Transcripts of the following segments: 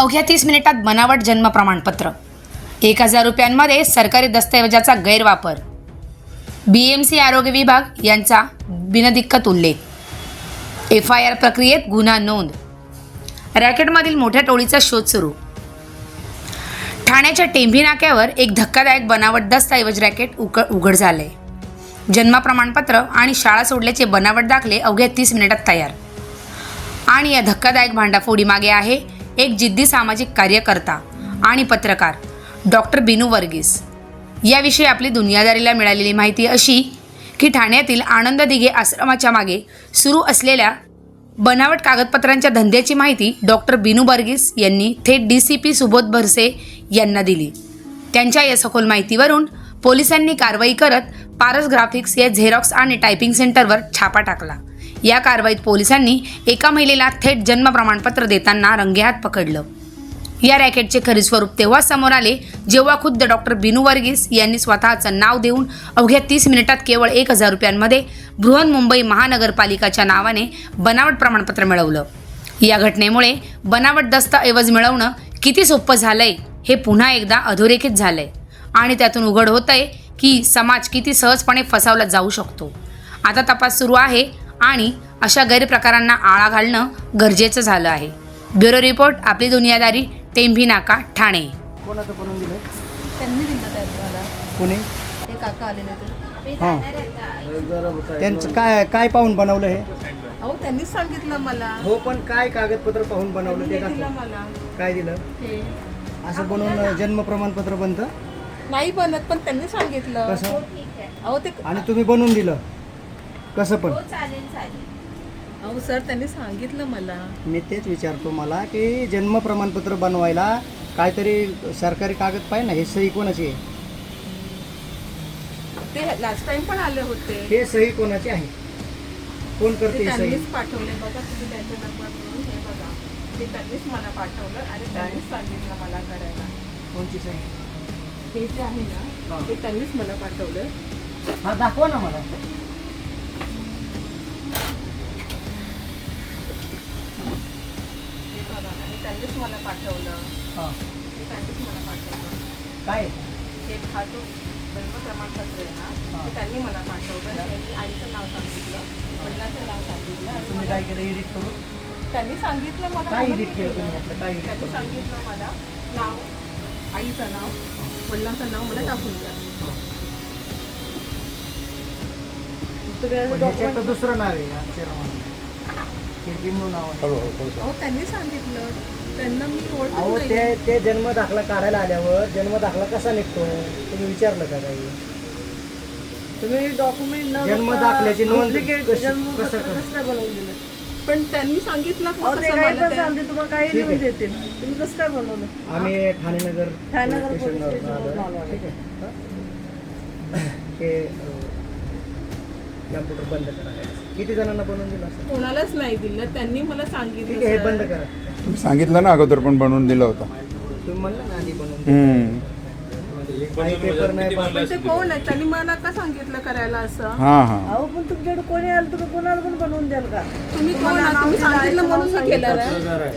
अवघ्या तीस मिनिटात बनावट जन्म प्रमाणपत्र. एक हजार रुपयांमध्ये सरकारी दस्तऐवजाचा गैरवापर. बी एम सी आरोग्य विभाग यांचा बिनदिक्कत उल्लेख. एफ आय आर प्रक्रियेत गुन्हा नोंद. रॅकेटमधील मोठ्या टोळीचा शोध सुरू. ठाण्याच्या टेंभी नाक्यावर एक धक्कादायक बनावट दस्तऐवज रॅकेट उक उघड झाले जन्म प्रमाणपत्र आणि शाळा सोडल्याचे बनावट दाखले अवघ्या तीस मिनिटात तयार. आणि या धक्कादायक भांडाफोडीमागे आहे एक जिद्दी सामाजिक कार्यकर्ता आणि पत्रकार डॉक्टर बिनू वर्गीस. याविषयी आपली दुनियादारीला मिळालेली माहिती अशी की ठाण्यातील आनंद दिघे आश्रमाच्या मागे सुरू असलेल्या बनावट कागदपत्रांच्या धंद्याची माहिती डॉक्टर बिनू बर्गीस यांनी थेट D C P Subodh Bharse यांना दिली. त्यांच्या या सखोल माहितीवरून पोलिसांनी कारवाई करत पारस ग्राफिक्स या झेरॉक्स आणि टायपिंग सेंटरवर छापा टाकला. या कारवाईत पोलिसांनी एका महिलेला थेट जन्म प्रमाणपत्र देताना रंगेहात पकडलं. या रॅकेटचे खरे स्वरूप तेव्हा समोर आले जेव्हा खुद्द डॉक्टर बिनू वर्गीस यांनी स्वतःचं नाव देऊन अवघ्या तीस मिनिटात केवळ एक हजार रुपयांमध्ये बृहन्मुंबई महानगरपालिकाच्या नावाने बनावट प्रमाणपत्र मिळवलं. या घटनेमुळे बनावट दस्तऐवज मिळवणं किती सोपं झालंय हे पुन्हा एकदा अधोरेखित झालंय आणि त्यातून उघड होतंय की समाज किती सहजपणे फसावला जाऊ शकतो. आता तपास सुरू आहे. आणि अशा गैरप्रकारांना आळा घालणं गरजेचं झालं आहे. ब्युरो रिपोर्ट आपली दुनियादारी टेंभी नाका ठाणे. कोणाचं बनवून दिलं त्यांनी दिलं त्यात मला कोणी? ते काका आलेले ते हां. त्यांचं काय काय पाहून बनवलं हे? अहो त्यांनीच सांगितलं मला. हो पण काय कागदपत्र पाहून बनवलं ते मला. काय दिलं? असं बनवून जन्म प्रमाणपत्र बनतं? नाही बनत पण त्यांनी सांगितलं. कसं? अहो ते आणि तुम्ही बनवून दिलं? कसं पण. अहो सर त्यांनी सांगितलं मला. मी तेच विचारतो मला की जन्म प्रमाणपत्र बनवायला काहीतरी सरकारी कागद पाहिजे ना? हे सही कोणाची आहे? ते लास्ट टाइम पण आले होते. हे सही कोणाची आहे? कोण ते करते ही सही? त्यांनीच पाठवले. बघा तुम्ही त्यांच्या नंबरवरून हे बघा. ते त्यांनीच मला पाठवलं आणि त्यांनीच सांगितलं मला करायला. कोणची सही? हे जे आहे ना हां. ते त्यांनीच मला पाठवलं. हा दाखवा ना मला हे त्यांनीच मला पाठवलं. हा. ते त्यांनीच मला पाठवलं. काय? हे हा जो जन्म प्रमाणपत्र आहे ना. ते त्यांनी मला पाठवलं. त्यांनी आईचं नाव सांगितलं. वडिलांचं नाव सांगितलं. आणि तुम्ही मला- काय केलं? एडिट करू त्यांनी सांगितलं मला. काय edit केलं. तुम्ही आपलं? काय edit त्यांनी करून? सांगितलं मला. नाव आईचं नाव वडिलांचं नाव मला टाकून द्या. पण ह्याच्यात तर दुसरं नाव आहे हे बिंदू नाव आहे. अहो त्यांनी सांगितलं. त्यांना मी ओळखत अहो नाही. ते ते जन्म दाखला काढायला आल्यावर जन्म दाखला कसा निघतो? तुम्ही विचारलं का काही? तुम्ही डॉक्युमेंट जन्म दाखल्याची नोंद कशी- कसं कर पण त्यांनी सांगितलं कसं मला ते- तुम्हाला काही ठीक आहे. लिहून देतील. तुम्ही कसं काय बनवलं? आम्ही ठाणेनगर ठाणेनगर पोलीस पोलीस स्टेशनवर स्टेशनवरून आलोय. आलो. ठीक आहे. हे कॅम्प्युटर बंद करा. किती जणांना बनवून दिलं असं? कोणालाच नाही दिलं. त्यांनी मला ठीक आहे हे सांगितलं बंद. करा. तुम्ही सांगितलं ना अगोदर पण बनवून दिलं होतं. तुम्ही म्हणलं ना आधी बनवून हम्म. काही पेपर नाही पण ते कोण आहे? त्यांनी मला का सांगितलं करायला असं? हा हा. अहो पण तुमच्याकडे कोणी आलं? तुम्ही कोणाला पण बनवून द्याल का? तुम्ही कोण आहात? तुम्ही सांगितलं म्हणून मी केलं ना.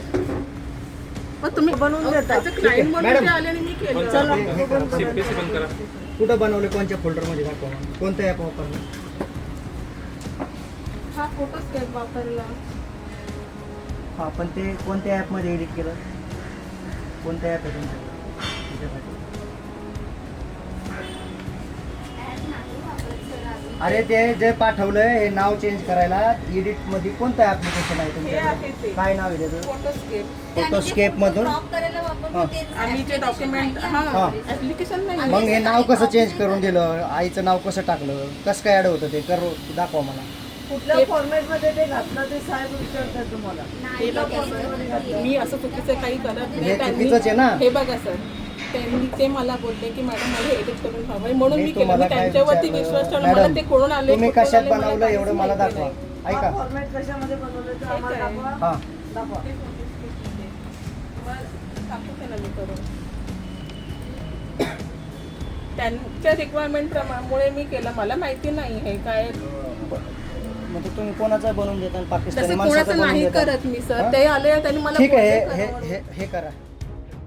मग तुम्ही बनवून देता. क्लायंट म्हणून मॅडम. ते आले आणि मी केलं. चला हे- करा. कुठं बनवले? कोणत्या फोल्डरमध्ये दाखवा. कोणतं ॲप वापरलं हा फोटोच वापरला. हा पण ते कोणत्या ॲपमध्ये एडिट केलं? कोणत्या ॲप आहे तुमच्याकडे त्याच्यासाठी. अरे ते जे पाठवलंय हे नाव चेंज करायला एडिटमध्ये कोणतं ऍप्लिकेशन आहे तुमच्याकडे. काय नाव आहे त्याचं? फोटोस्केप फोटोस्केप मधून? हा. आणि जे डॉक्युमेंट हा. नाही मग हे नाव कसं चेंज करून दिलं? आईचं नाव कसं टाकलं? कसं काय ऍड होतं ते? कर दाखवा मला. कुठल्या फॉर्मॅटमध्ये ते घातलं ते साहेब विचारतात तुम्हाला? हे बघा सर, मी असं चुकीचं काही करत हे नाही. त्यांनी चुकीचंच आहे ना? हे बघा सर. त्यांनी ते मला बोलले की मॅडम मला एडिट करून हवंय. म्हणून मी मी केलं. तुम्हाला मी काय त्यांच्यावरती विचारलं? विश्वास ठेवला. मला मॅडम, ते कोण आले तुम्ही कुठून कशात आले, मला बनवलं काहीच एवढं मला माहिती दाखवा. नाही. ऐका फॉर्मॅट कशामध्ये बनवलं ते आम्हाला आहे. दाखवा. हा. दाखवा. मग दाखवते ना मी करून. त्यांच्या रिक्वायरमेंट प्रमाणे मी केलं. मला माहिती नाही हे काय. म्हणजे तुम्ही कोणाचं बनवून देता पाकिस्तानी तसं माणसाचं कोणाचं बनवून नाही देता करत मी? सर ते आले त्यांनी मला ठीक आहे हे करा. हे हे करा